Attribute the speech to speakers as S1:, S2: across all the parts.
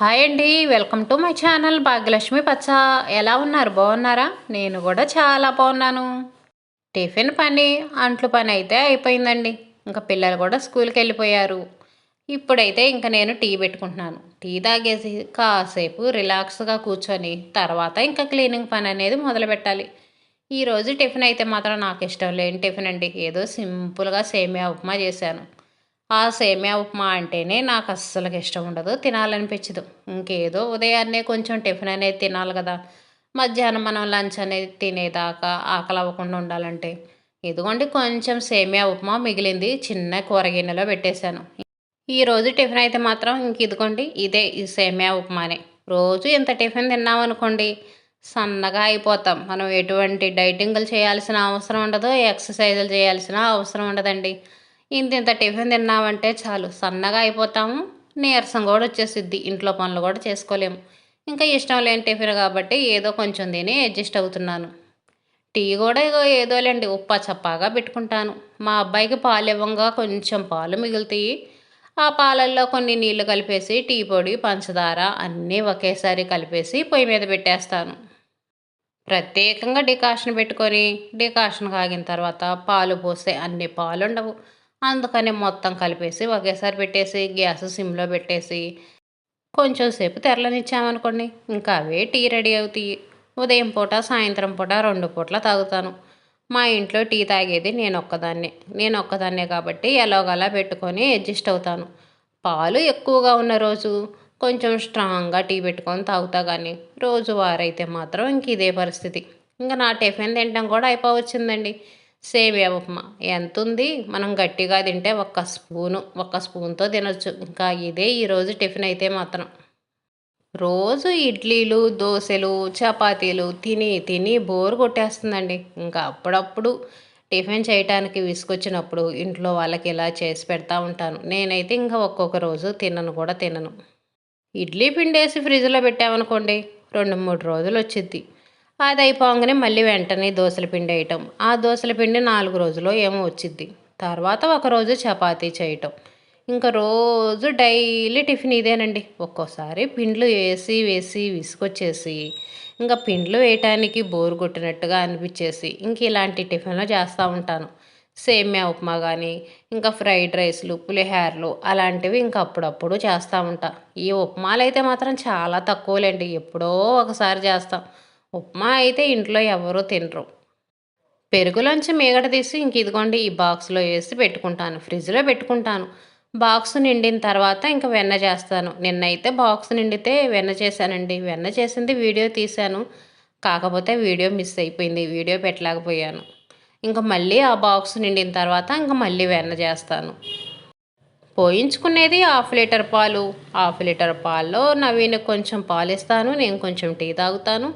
S1: Hi అండి welcome to my channel Bhagyalakshmi పచ్చ. ఎలా ఉన్నారు? బాగున్నారా? నేను కూడా చాలా బాగున్నాను. టిఫిన్ పని అంట్లు పని అయితే అయిపోయిందండి. ఇంకా పిల్లలు కూడా స్కూల్కి వెళ్ళిపోయారు. ఇప్పుడైతే ఇంకా నేను టీ పెట్టుకుంటున్నాను. టీ తాగేసి కాసేపు రిలాక్స్గా కూర్చొని తర్వాత ఇంకా క్లీనింగ్ పని అనేది మొదలు పెట్టాలి. ఈరోజు టిఫిన్ అయితే మాత్రం నాకు ఇష్టం లేని టిఫిన్ అండి. ఏదో సింపుల్గా సేమియా ఉప్మా చేశాను. ఆ సేమియా ఉప్మా అంటేనే నాకు అస్సలు ఇష్టం ఉండదు తినాలనిపించదు. ఇంకేదో ఉదయాన్నే కొంచెం టిఫిన్ అనేది తినాలి కదా. మధ్యాహ్నం మనం లంచ్ అనేది తినేదాకా ఆకలి అవ్వకుండా ఉండాలంటే. ఇదిగోండి కొంచెం సేమియా ఉప్మా మిగిలింది చిన్న కూరగిన్నెలో పెట్టేశాను. ఈరోజు టిఫిన్ అయితే మాత్రం ఇంక ఇదిగోండి ఇదే ఈ సేమియా ఉప్మానే. రోజు ఇంత టిఫిన్ తిన్నామనుకోండి సన్నగా అయిపోతాం. మనం ఎటువంటి డైటింగ్లు చేయాల్సిన అవసరం ఉండదు ఎక్సర్సైజులు చేయాల్సిన అవసరం ఉండదండి. ఇంత ఇంత టిఫిన్ తిన్నామంటే చాలు సన్నగా అయిపోతాము. నీరసం కూడా వచ్చేసిద్ది ఇంట్లో పనులు కూడా చేసుకోలేము. ఇంకా ఇష్టం లేని టిఫిన్ కాబట్టి ఏదో కొంచెం తిని అడ్జస్ట్ అవుతున్నాను. టీ కూడా ఏదో లేండి ఉప్ప చప్పాగా పెట్టుకుంటాను. మా అబ్బాయికి పాలు ఇవ్వంగా కొంచెం పాలు మిగులుతాయి. ఆ పాలల్లో కొన్ని నీళ్ళు కలిపేసి టీ పొడి పంచదార అన్నీ ఒకేసారి కలిపేసి పొయ్యి మీద పెట్టేస్తాను. ప్రత్యేకంగా డికాషన్ పెట్టుకొని డికాషన్ కాగిన తర్వాత పాలు పోస్తే అన్ని పాలు ఉండవు అందుకని మొత్తం కలిపేసి ఒకేసారి పెట్టేసి గ్యాస్ సిమ్లో పెట్టేసి కొంచెం సేపు తెరలనిచ్చామనుకోండి. ఇంకా అవే టీ రెడీ అవుతాయి. ఉదయం పూట సాయంత్రం పూట రెండు పూట్ల తాగుతాను. మా ఇంట్లో టీ తాగేది నేను ఒక్కదాన్నే. నేను ఒక్కదాన్నే కాబట్టి ఎలాగలా పెట్టుకొని అడ్జస్ట్ అవుతాను. పాలు ఎక్కువగా ఉన్న రోజు కొంచెం స్ట్రాంగ్గా టీ పెట్టుకొని తాగుతా కానీ రోజువారైతే మాత్రం ఇంక ఇదే పరిస్థితి. ఇంకా నా టిఫిన్ తినడం కూడా అయిపోవచ్చిందండి. సేమియా ఉప్మా. ఎంత ఉంది మనం గట్టిగా తింటే ఒక్క స్పూను ఒక్క స్పూన్తో తినొచ్చు. ఇంకా ఇదే ఈరోజు టిఫిన్ అయితే మాత్రం. రోజు ఇడ్లీలు దోశలు చపాతీలు తిని తిని బోర్ కొట్టేస్తుందండి. ఇంకా అప్పుడప్పుడు టిఫిన్ చేయటానికి విసుకొచ్చినప్పుడు ఇంట్లో వాళ్ళకి ఇలా చేసి పెడతా ఉంటాను. నేనైతే ఇంకా ఒక్కొక్క రోజు తినను కూడా తినను. ఇడ్లీ పిండేసి ఫ్రిడ్జ్లో పెట్టామనుకోండి రెండు మూడు రోజులు వచ్చింది అది అయిపోగానే మళ్ళీ వెంటనే దోశల పిండి వేయటం. ఆ దోశల పిండి నాలుగు రోజులు ఏమో వచ్చిద్ది. తర్వాత ఒకరోజు చపాతీ చేయటం. ఇంకా రోజు డైలీ టిఫిన్ ఇదేనండి. ఒక్కోసారి పిండ్లు వేసి వేసి విసుకొచ్చేసి ఇంకా పిండ్లు వేయటానికి బోరు కొట్టినట్టుగా అనిపించేసి ఇంక ఇలాంటి టిఫిన్లు చేస్తూ ఉంటాను. సేమ్యా ఉప్మా కానీ ఇంకా ఫ్రైడ్ రైస్లు పులిహోరలు అలాంటివి ఇంకా అప్పుడప్పుడు చేస్తూ ఉంటా. ఈ ఉప్మాలు అయితే మాత్రం చాలా తక్కువలేండి. ఎప్పుడో ఒకసారి చేస్తాం. ఉప్మా అయితే ఇంట్లో ఎవరూ తినరు. పెరుగులోంచి మీగడ తీసి ఇంక ఇదిగోండి ఈ బాక్స్లో వేసి పెట్టుకుంటాను. ఫ్రిడ్జ్లో పెట్టుకుంటాను. బాక్స్ నిండిన తర్వాత ఇంకా వెన్న చేస్తాను. నిన్నైతే బాక్స్ నిండితే వెన్న చేశానండి. వెన్న చేసింది వీడియో తీశాను. కాకపోతే వీడియో మిస్ అయిపోయింది. వీడియో పెట్టలేకపోయాను. ఇంకా మళ్ళీ ఆ బాక్స్ నిండిన తర్వాత ఇంకా మళ్ళీ వెన్న చేస్తాను. పోయించుకునేది హాఫ్ లీటర్ పాలు. హాఫ్ లీటర్ పాల్లో నవీన కొంచెం పాలు ఇస్తాను నేను కొంచెం టీ తాగుతాను.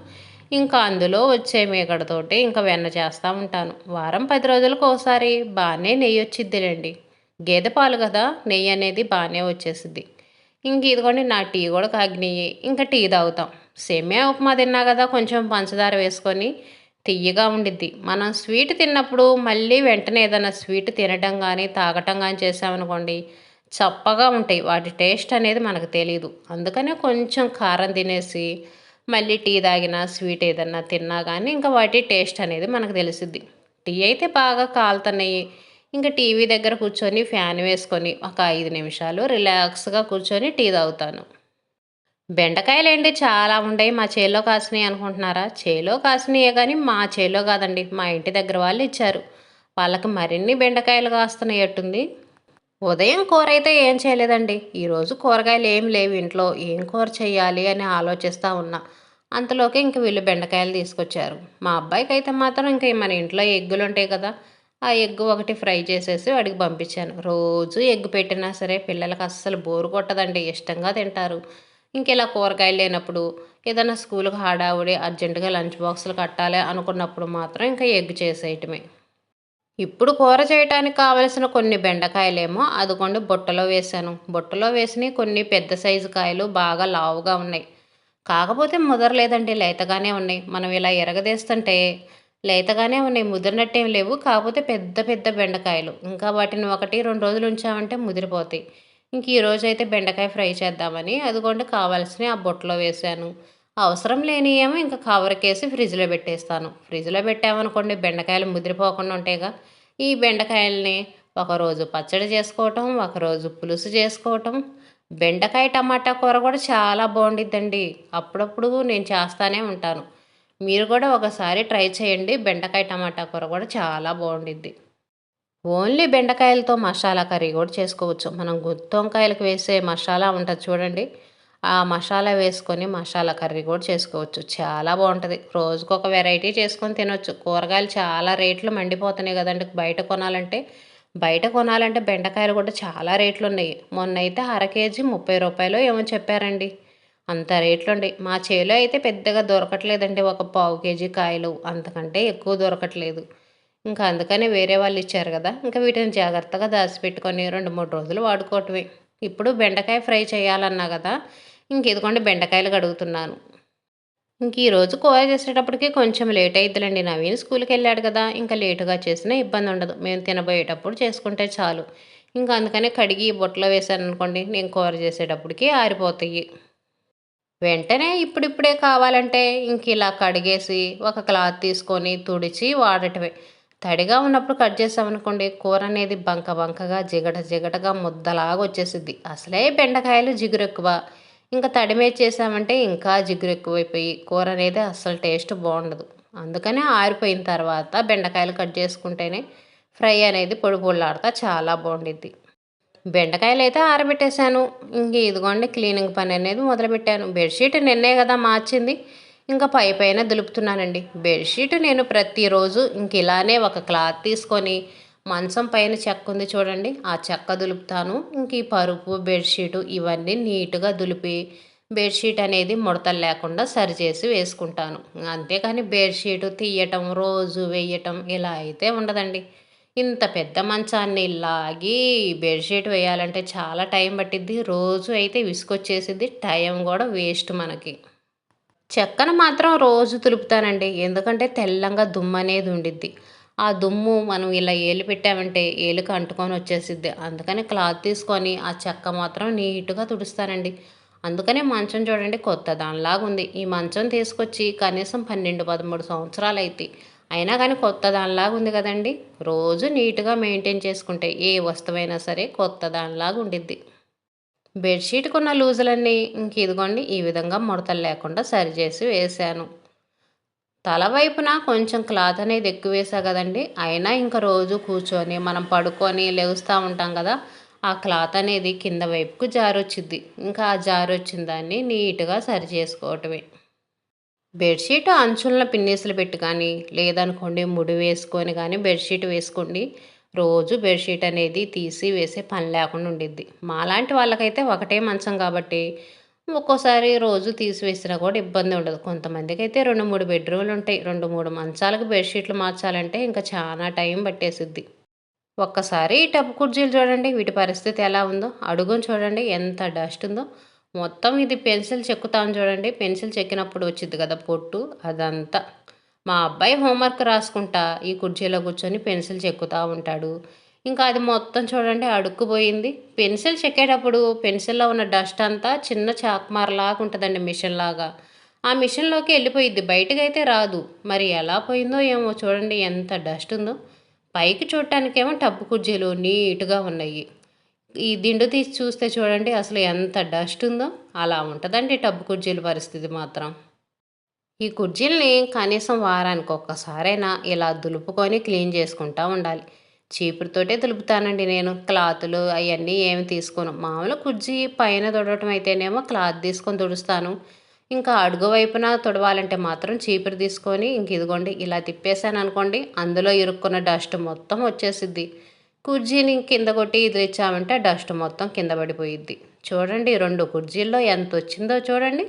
S1: ఇంకా అందులో వచ్చే మేకడతోటి ఇంకా వెన్న చేస్తూ ఉంటాను. వారం పది రోజులకు ఒకసారి బాగానే నెయ్యి వచ్చిద్దిలేండి. గేదె పాలు కదా నెయ్యి అనేది బాగానే వచ్చేసిద్ది. ఇంక ఇదిగోండి నా టీ కూడా కాగినయ్యి ఇంకా టీ తాగుతాం. సేమియా ఉప్మా తిన్నా కదా కొంచెం పంచదార వేసుకొని తియ్యగా ఉండిద్ది. మనం స్వీట్ తిన్నప్పుడు మళ్ళీ వెంటనే ఏదైనా స్వీట్ తినడం కానీ తాగటం కానీ చేసామనుకోండి చప్పగా ఉంటాయి. వాటి టేస్ట్ అనేది మనకు తెలియదు అందుకనే కొంచెం కారం తినేసి మళ్ళీ టీ తాగినా స్వీట్ ఏదన్నా తిన్నా కానీ ఇంకా వాటి టేస్ట్ అనేది మనకు తెలిసిద్ది. టీ అయితే బాగా కాలుతున్నాయి. ఇంకా టీవీ దగ్గర కూర్చొని ఫ్యాన్ వేసుకొని ఒక ఐదు నిమిషాలు రిలాక్స్గా కూర్చొని టీ తాగుతాను. బెండకాయలు ఏంటి చాలా ఉండయి. మా చేలో కాసినాయి అనుకుంటున్నారా? చేలో కాసినాయే కానీ మా చేలో కాదండి. మా ఇంటి దగ్గర వాళ్ళు ఇచ్చారు. వాళ్ళకి మరిన్ని బెండకాయలు కాస్తున్నాయట్టుంది ఉదయం కూర అయితే ఏం చేయలేదండి. ఈరోజు కూరగాయలు ఏం లేవు ఇంట్లో. ఏం కూర చేయాలి అని ఆలోచిస్తూ ఉన్నా. అంతలోకి ఇంక వీళ్ళు బెండకాయలు తీసుకొచ్చారు. మా అబ్బాయికి అయితే మాత్రం ఇంక మన ఇంట్లో ఎగ్గులు ఉంటాయి కదా ఆ ఎగ్ ఒకటి ఫ్రై చేసేసి వాడికి పంపించాను. రోజు ఎగ్ పెట్టినా సరే పిల్లలకి అస్సలు బోరు కొట్టదండి ఇష్టంగా తింటారు. ఇంకెలా కూరగాయలు లేనప్పుడు ఏదైనా స్కూల్కి హడావుడి అర్జెంటుగా లంచ్ బాక్సులు కట్టాలి అనుకున్నప్పుడు మాత్రం ఇంకా ఎగ్ చేసేయటమే. ఇప్పుడు కూర చేయడానికి కావలసిన కొన్ని బెండకాయలేమో అదిగోండి బుట్టలో వేసాను బుట్టలో వేసిన కొన్ని పెద్ద సైజు కాయలు బాగా లావుగా ఉన్నాయి. కాకపోతే ముదరలేదండి లేతగానే ఉన్నాయి. మనం ఇలా ఎరగదేస్తుంటే లేతగానే ఉన్నాయి. ముదిరినట్టేం లేవు. కాకపోతే పెద్ద పెద్ద బెండకాయలు. ఇంకా వాటిని ఒకటి రెండు రోజులు ఉంచామంటే ముదిరిపోతాయి. ఇంక ఈరోజు అయితే బెండకాయ ఫ్రై చేద్దామని అదిగోండి కావాల్సినవి ఆ బొట్టలో వేసాను అవసరం లేని ఏమో ఇంకా కవర్కేసి ఫ్రిడ్జ్లో పెట్టేస్తాను. ఫ్రిడ్జ్లో పెట్టామనుకోండి బెండకాయలు ముదిరిపోకుండా ఉంటాయిగా. ఈ బెండకాయల్ని ఒకరోజు పచ్చడి చేసుకోవటం ఒకరోజు పులుసు చేసుకోవటం బెండకాయ టమాటా కూర కూడా చాలా బాగుండిద్దండి. అప్పుడప్పుడు నేను చేస్తానే ఉంటాను. మీరు కూడా ఒకసారి ట్రై చేయండి. బెండకాయ టమాటా కూర కూడా చాలా బాగుండిద్ది. ఓన్లీ బెండకాయలతో మసాలా కర్రీ కూడా చేసుకోవచ్చు. మనం గుత్తి వంకాయలకు వేసే మసాలా ఉంటుంది చూడండి. ఆ మసాలా వేసుకొని మసాలా కర్రీ కూడా చేసుకోవచ్చు. చాలా బాగుంటుంది. రోజుకొక వెరైటీ చేసుకొని తినొచ్చు. కూరగాయలు చాలా రేట్లు మండిపోతున్నాయి కదండి. బయట కొనాలంటే బయట కొనాలంటే బెండకాయలు కూడా చాలా రేట్లు ఉన్నాయి మొన్న అయితే అర కేజీ ముప్పై రూపాయలు ఏమో చెప్పారండి. అంత రేట్లు ఉన్నాయి మా చేలో అయితే పెద్దగా దొరకట్లేదండి ఒక పావు కేజీ కాయలు. అంతకంటే ఎక్కువ దొరకట్లేదు. ఇంకా అందుకనే వేరే వాళ్ళు ఇచ్చారు కదా. ఇంకా వీటిని జాగ్రత్తగా దాచిపెట్టుకొని రెండు మూడు రోజులు వాడుకోవటమే. ఇప్పుడు బెండకాయ ఫ్రై చేయాలన్నా కదా ఇంక ఇదిగోండి బెండకాయలు కడుగుతున్నాను. ఇంక ఈరోజు కూర చేసేటప్పటికి కొంచెం లేట్ అయిద్దిలేండి. నవీన్ స్కూల్కి వెళ్ళాడు కదా ఇంకా లేటుగా చేసినా ఇబ్బంది ఉండదు. మేము తినబోయేటప్పుడు చేసుకుంటే చాలు. ఇంకా అందుకనే కడిగి బుట్టలో వేసాను అనుకోండి నేను కూర చేసేటప్పటికి ఆరిపోతాయి. వెంటనే ఇప్పుడిప్పుడే కావాలంటే ఇంక ఇలా కడిగేసి ఒక క్లాత్ తీసుకొని తుడిచి వాడటమే. తడిగా ఉన్నప్పుడు కట్ చేసామనుకోండి కూర అనేది బంక బంకగా జిగట జిగటగా ముద్దలాగా వచ్చేసిద్ది అసలే బెండకాయలు జిగురెక్కువ. ఇంకా తడిమేసి చేసామంటే ఇంకా జిగురు ఎక్కువైపోయి కూర అనేది అస్సలు టేస్ట్ బాగుండదు. అందుకనే ఆరిపోయిన తర్వాత బెండకాయలు కట్ చేసుకుంటేనే ఫ్రై అనేది పొడి పొడిలాడుతా చాలా బాగుండిద్ది. బెండకాయలు అయితే ఆరబెట్టేశాను. ఇంక ఇదిగోండి క్లీనింగ్ పని అనేది మొదలుపెట్టాను. బెడ్షీట్ నిన్నే కదా మార్చింది. ఇంకా పై పైన దులుపుతున్నానండి. బెడ్షీట్ నేను ప్రతిరోజు ఇంక ఇలానే ఒక క్లాత్ తీసుకొని మంచం పైన చెక్క ఉంది చూడండి. ఆ చెక్క దులుపుతాను. ఇంక ఈ పరుపు బెడ్షీటు ఇవన్నీ నీట్గా దులిపి బెడ్షీట్ అనేది ముడతలు లేకుండా సరిచేసి వేసుకుంటాను. అంతేకాని బెడ్షీట్ తీయటం రోజు వేయటం ఇలా అయితే ఉండదండి. ఇంత పెద్ద మంచాన్ని లాగి బెడ్షీట్ వేయాలంటే చాలా టైం పట్టిద్ది. రోజు అయితే విసుకొచ్చేసిద్ది టైం కూడా వేస్ట్ మనకి. చెక్కను మాత్రం రోజు తులుపుతానండి ఎందుకంటే తెల్లంగా దుమ్ము అనేది ఉండిద్ది. ఆ దుమ్ము మనం ఇలా ఏలు పెట్టామంటే ఏలుక అంటుకొని వచ్చేసిద్ది. అందుకని క్లాత్ తీసుకొని ఆ చెక్క మాత్రం నీట్గా తుడుస్తానండి. అందుకనే మంచం చూడండి కొత్త దానిలాగా ఉంది ఈ మంచం తీసుకొచ్చి కనీసం పన్నెండు పదమూడు సంవత్సరాలు అయితే అయినా కానీ కొత్త దానిలాగా ఉంది కదండి. రోజు నీట్గా మెయింటైన్ చేసుకుంటే ఏ వస్తువైనా సరే కొత్త దానిలాగా ఉండిద్ది బెడ్షీట్కున్న లూజులన్నీ ఇంక ఇదిగోండి ఈ విధంగా ముడతలు లేకుండా సరిచేసి వేసాను తల వైపున కొంచెం క్లాత్ అనేది ఎక్కువ వేసా కదండి. అయినా ఇంకా రోజు కూర్చొని మనం పడుకొని లేవుస్తూ ఉంటాం కదా ఆ క్లాత్ అనేది కింద వైపుకు జారొచ్చింది ఇంకా ఆ జారొచ్చిన దాన్ని నీట్గా సరి చేసుకోవటమే. బెడ్షీట్ అంచులను పిన్నీసులు పెట్టి కానీ లేదనుకోండి ముడి వేసుకొని కానీ బెడ్షీట్ వేసుకోండి. రోజు బెడ్షీట్ అనేది తీసి వేసే పని లేకుండా ఉండిద్ది. మాలాంటి వాళ్ళకైతే ఒకటే మంచం కాబట్టి ఒక్కోసారి రోజు తీసివేసినా కూడా ఇబ్బంది ఉండదు. కొంతమందికి అయితే రెండు మూడు బెడ్రూమ్లు ఉంటాయి. రెండు మూడు మంచాలకు బెడ్షీట్లు మార్చాలంటే ఇంకా చాలా టైం పట్టేసిద్ది. ఒక్కసారి ఈ టబ్ కుర్జీలు చూడండి వీటి పరిస్థితి ఎలా ఉందో. అడుగుని చూడండి ఎంత డస్ట్ ఉందో. మొత్తం ఇది పెన్సిల్ చెక్కుతాను చూడండి. పెన్సిల్ చెక్కినప్పుడు వచ్చింది కదా పొట్టు అదంతా. మా అబ్బాయి హోంవర్క్ రాసుకుంటా ఈ కుర్చీలో కూర్చొని పెన్సిల్ చెక్కుతూ ఉంటాడు. ఇంకా అది మొత్తం చూడండి అడుక్కుపోయింది. పెన్సిల్ చెక్కేటప్పుడు పెన్సిల్లో ఉన్న డస్ట్ అంతా చిన్న చాక్మార్లాగా ఉంటుందండి మిషన్ లాగా ఆ మిషన్లోకి వెళ్ళిపోయిద్ది. బయటకు అయితే రాదు. మరి ఎలా పోయిందో ఏమో చూడండి ఎంత డస్ట్ ఉందో. పైకి చూడటానికేమో టబ్బు కుర్జీలు నీట్గా ఉన్నాయి. ఈ దిండు తీసి చూస్తే చూడండి అసలు ఎంత డస్ట్ ఉందో. అలా ఉంటుందండి టబ్బు కుర్జీల పరిస్థితి మాత్రం. ఈ కుర్జీల్ని కనీసం వారానికి ఒక్కసారైనా ఇలా దులుపుకొని క్లీన్ చేసుకుంటూ ఉండాలి. చీపురుతోటే తులుపుతానండి నేను. క్లాతులు అవన్నీ ఏమి తీసుకోను. మామూలు కుర్జీ పైన తుడవటం అయితేనేమో క్లాత్ తీసుకొని తుడుస్తాను ఇంకా అడుగు వైపున తుడవాలంటే మాత్రం చీపురు తీసుకొని ఇంక ఇదిగోండి ఇలా తిప్పేశాను అనుకోండి అందులో ఇరుక్కున్న డస్ట్ మొత్తం వచ్చేసిద్ది. కుర్జీని కింద కొట్టి ఇదిలిచ్చామంటే డస్ట్ మొత్తం కింద పడిపోయిద్ది. చూడండి రెండు కుర్జీల్లో ఎంత వచ్చిందో చూడండి.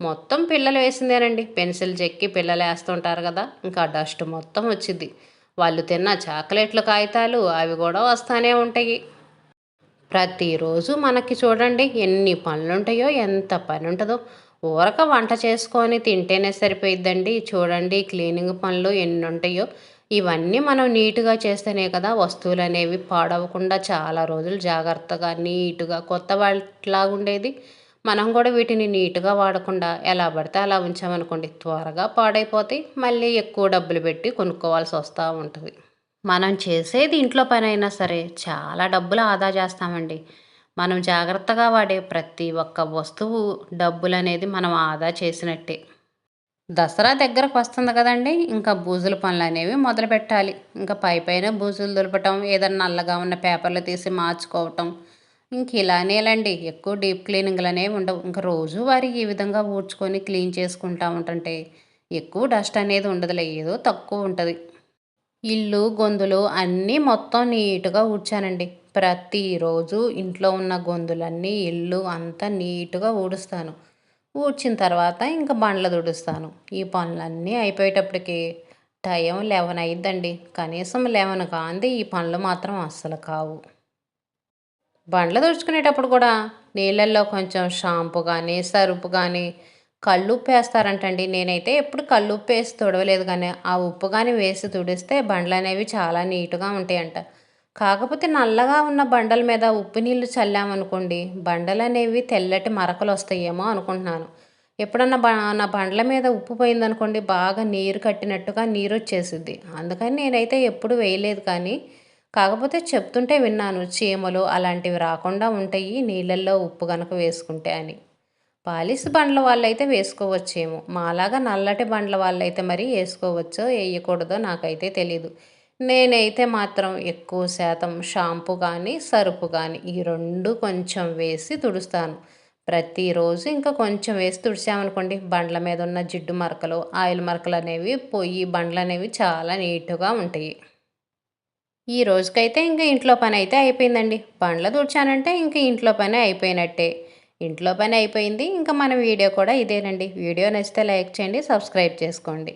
S1: మొత్తం పిల్లలు వేసిందేనండి. పెన్సిల్ చెక్కి పిల్లలు వేస్తుంటారు కదా ఇంకా డస్ట్ మొత్తం వచ్చింది వాళ్ళు తిన్న చాక్లెట్లు కాగితాలు అవి కూడా వస్తూనే ఉంటాయి. ప్రతిరోజు మనకి చూడండి ఎన్ని పనులుంటాయో ఎంత పని ఉంటుందో ఊరక వంట చేసుకొని తింటేనే సరిపోయిద్దండి. చూడండి క్లీనింగ్ పనులు ఎన్ని ఉంటాయో ఇవన్నీ మనం నీట్గా చేస్తేనే కదా వస్తువులు అనేవి పాడవకుండా చాలా రోజులు జాగ్రత్తగా నీట్గా కొత్త వాటిలాగా ఉండేది మనం కూడా వీటిని నీట్గా వాడకుండా ఎలా పడితే అలా ఉంచామనుకోండి త్వరగా పాడైపోతాయి. మళ్ళీ ఎక్కువ డబ్బులు పెట్టి కొనుక్కోవాల్సి వస్తూ ఉంటుంది. మనం చేసేది ఇంట్లో పని అయినా సరే చాలా డబ్బులు ఆదా చేస్తామండి. మనం జాగ్రత్తగా వాడే ప్రతి ఒక్క వస్తువు డబ్బులు అనేది మనం ఆదా చేసినట్టే. దసరా దగ్గరకు వస్తుంది కదండి ఇంకా బూజుల పనులు అనేవి మొదలు పెట్టాలి ఇంకా పై పైన బూజులు దులపటం ఏదైనా నల్లగా ఉన్న పేపర్లు తీసి మార్చుకోవటం ఇంక ఇలానేలండి. ఎక్కువ డీప్ క్లీనింగ్లు అనేవి ఉండవు. ఇంకా రోజు వారి ఈ విధంగా ఊడ్చుకొని క్లీన్ చేసుకుంటా ఉంటుంటే ఎక్కువ డస్ట్ అనేది ఉండదులే. ఏదో తక్కువ ఉంటుంది. ఇల్లు గొంతులు అన్నీ మొత్తం నీట్గా ఊడ్చానండి. ప్రతిరోజు ఇంట్లో ఉన్న గొంతులన్నీ ఇల్లు అంతా నీట్గా ఊడుస్తాను. ఊడ్చిన తర్వాత ఇంకా బండ్లు తుడుస్తాను. ఈ పనులన్నీ అయిపోయేటప్పటికి టైం లెవెన్ అయిద్దండి. కనీసం లెవెన్ కాంది ఈ పనులు మాత్రం అస్సలు కావు. బండ్లు తుడుచుకునేటప్పుడు కూడా నీళ్ళల్లో కొంచెం షాంపు కానీ సరుపు కానీ కళ్ళుప్పు వేస్తారంటండి నేనైతే ఎప్పుడు కళ్ళుప్పు వేసి తుడవలేదు కానీ ఆ ఉప్పు కానీ వేసి తుడిస్తే బండ్లు అనేవి చాలా నీట్గా ఉంటాయంట. కాకపోతే నల్లగా ఉన్న బండల మీద ఉప్పు నీళ్ళు చల్లామనుకోండి బండలు అనేవి తెల్లటి మరకలు వస్తాయేమో అనుకుంటున్నాను. ఎప్పుడన్నా బ నా బండ్ల మీద ఉప్పు పోయిందనుకోండి బాగా నీరు కట్టినట్టుగా నీరు వచ్చేసిద్ది అందుకని నేనైతే ఎప్పుడు వేయలేదు కానీ కాకపోతే చెప్తుంటే విన్నాను చీమలు అలాంటివి రాకుండా ఉంటాయి నీళ్ళల్లో ఉప్పు కనుక వేసుకుంటే అని. పాలిస్ బండ్ల వాళ్ళైతే వేసుకోవచ్చేమో. మాలాగా నల్లటి బండ్ల వాళ్ళైతే మరి వేసుకోవచ్చో వేయకూడదో నాకైతే తెలీదు. నేనైతే మాత్రం ఎక్కువ శాతం షాంపూ కానీ సరుపు కానీ ఈ రెండు కొంచెం వేసి తుడుస్తాను. ప్రతిరోజు ఇంకా కొంచెం వేసి తుడిచామనుకోండి బండ్ల మీద ఉన్న జిడ్డు మరకలు ఆయిల్ మరకలు అనేవి పొయ్యి బండ్లు అనేవి చాలా నీట్గా ఉంటాయి. ఈ రోజుకైతే ఇంకా ఇంట్లో పని అయితే అయిపోయిందండి. బండ్లు తుడిచానంటే ఇంకా ఇంట్లో పని అయిపోయినట్టే. ఇంట్లో పని అయిపోయింది ఇంకా మన వీడియో కూడా ఇదేనండి. వీడియో నచ్చితే లైక్ చేయండి సబ్స్క్రైబ్ చేసుకోండి.